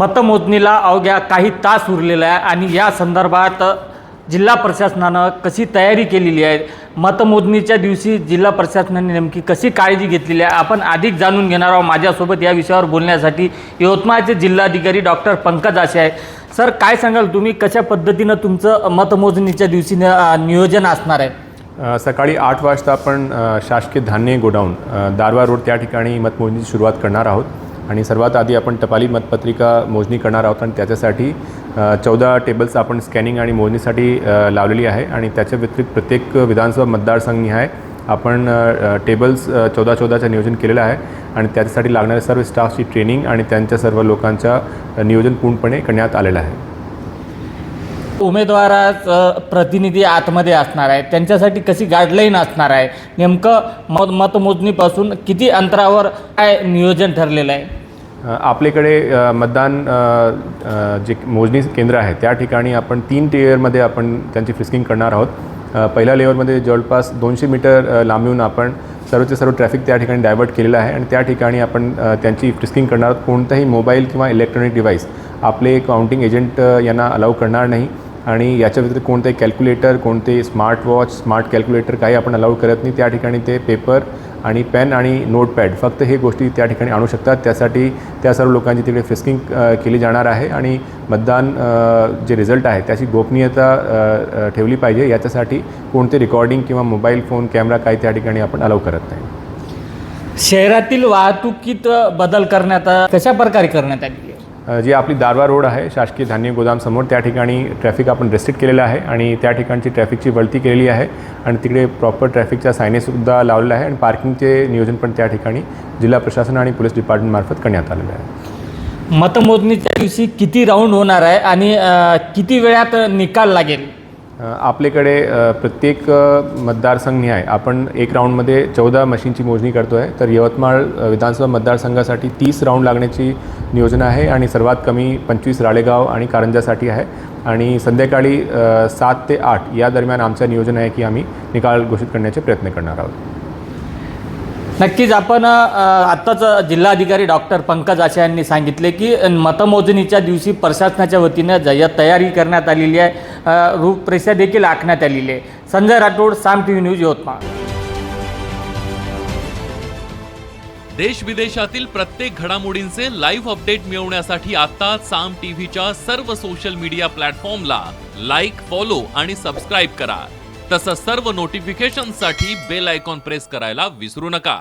मतमोजणीला अवघ्या काही तास उरलेला आहे आणि या संदर्भात जिल्हा प्रशासनानं कशी तयारी केलेली आहे? मतमोजणीच्या दिवशी जिल्हा प्रशासनाने नेमकी कशी काळजी घेतलेली आहे? आपण अधिक जाणून घेणार आहोत माझ्यासोबत या विषयावर बोलण्यासाठी यवतमाळचे जिल्हाधिकारी डॉक्टर पंकज आशे आहे सर काय सांगाल तुम्ही? कशा पद्धतीनं तुमचं मतमोजणीच्या दिवशी न- नियोजन असणार आहे? सकाळी आठ वाजता आपण शासकीय धान्य गोडाऊन दारवा रोड त्या ठिकाणी मतमोजणीची सुरुवात करणार आहोत. आणि सर्वात आधी आपण टपाली मतपत्रिका मोजणी करणार आहोत आणि त्याच्यासाठी चौदा टेबल्स आपण स्कॅनिंग आणि मोजणीसाठी लावलेली आहे. आणि त्याच्या व्यतिरिक्त प्रत्येक विधानसभा मतदारसंघनिहाय आपण टेबल्स चौदा चौदाचं नियोजन केलेलं आहे. आणि त्याच्यासाठी लागणाऱ्या सर्व स्टाफची ट्रेनिंग आणि त्यांच्या सर्व लोकांच्या नियोजन पूर्णपणे करण्यात आलेलं आहे. उमेदवाराचं प्रतिनिधी आतमध्ये असणार आहे. त्यांच्यासाठी कशी गाईडलाईन असणार आहे? नेमकं मत मतमोजणीपासून किती अंतरावर काय नियोजन ठरलेलं आहे? आपल्याकडे मतदान जे मोजणी केंद्र आहे त्या ठिकाणी आपण तीन टिअरमध्ये आपण त्यांची फ्रिस्किंग करणार आहोत. पहिल्या लेवलमध्ये जवळपास दोनशे मीटर लांबून आपण सर्वचे सर्व ट्रॅफिक त्या ठिकाणी डायवर्ट केलेलं आहे आणि त्या ठिकाणी आपण त्यांची फ्रिस्किंग करणार आहोत. कोणताही मोबाईल किंवा इलेक्ट्रॉनिक डिव्हाइस आपले काउंटिंग एजंट यांना अलाऊ करणार नाही. आणि याच्या व्यतिरिक्त कोणतेही कॅल्क्युलेटर कोणते स्मार्ट वॉच स्मार्ट कॅल्क्युलेटर काही आपण अलाउड करत नाही. त्या ठिकाणी ते पेपर आणि पेन आणि नोटपॅड फक्त हे गोष्टी त्या ठिकाणी आणू शकतात. त्यासाठी त्या सर्व लोकांची तिकडे फिस्किंग केली जाणार आहे आणि मतदान जे रिझल्ट आहे त्याची गोपनीयता ठेवली पाहिजे. याच्यासाठी कोणते रेकॉर्डिंग किंवा मोबाईल फोन कॅमेरा काही त्या ठिकाणी आपण अलाव करत नाही. शहरातील वाहतुकीत बदल करण्यात कशा प्रकारे करण्यात आली? जी आपली दारवा रोड आहे शासकीय धान्य गोदामसमोर त्या ठिकाणी ट्रॅफिक आपण रेस्ट्रिक्ट केलेलं आहे आणि त्या ठिकाणची ट्रॅफिकची वळती केलेली आहे आणि तिकडे प्रॉपर ट्रॅफिकचा सायनेसुद्धा लावलेला आहे आणि पार्किंगचे नियोजन पण त्या ठिकाणी जिल्हा प्रशासन आणि पोलीस डिपार्टमेंटमार्फत करण्यात आलेलं आहे. मतमोजणीच्या दिवशी किती राऊंड होणार आहे आणि किती वेळात निकाल लागेल? आपल्याकडे प्रत्येक अ, मतदारसंघनिहाय आपण एक राऊंडमध्ये चौदा मशीनची मोजणी करतो आहे तर यवतमाळ विधानसभा मतदारसंघासाठी तीस राऊंड लागण्याची नियोजन आहे आणि सर्वात कमी पंचवीस राळेगाव आणि कारंजासाठी आहे. आणि संध्याकाळी सात ते आठ या दरम्यान आमचं नियोजन आहे की आम्ही निकाल घोषित करण्याचे प्रयत्न करणार आहोत. नक्कीच आपण आत्ताच जिल्हाधिकारी डॉक्टर पंकज आशा यांनी सांगितले की मतमोजणीच्या दिवशी प्रशासनाच्या वतीनं ज्या तयारी करण्यात आलेली आहे. रूपरेषा देखील आखण्यात आलेली आहे. Sanjay Rathod Saam T V news Yavatmal. देश विदेशातील प्रत्येक घडामोडींचे लाईव्ह अपडेट मिळवण्यासाठी आता साम टीव्हीच्या सर्व सोशल मीडिया प्लॅटफॉर्मला लाईक फॉलो आणि सबस्क्राईब करा. तसंच सर्व नोटिफिकेशनसाठी बेल आयकॉन प्रेस करायला विसरू नका.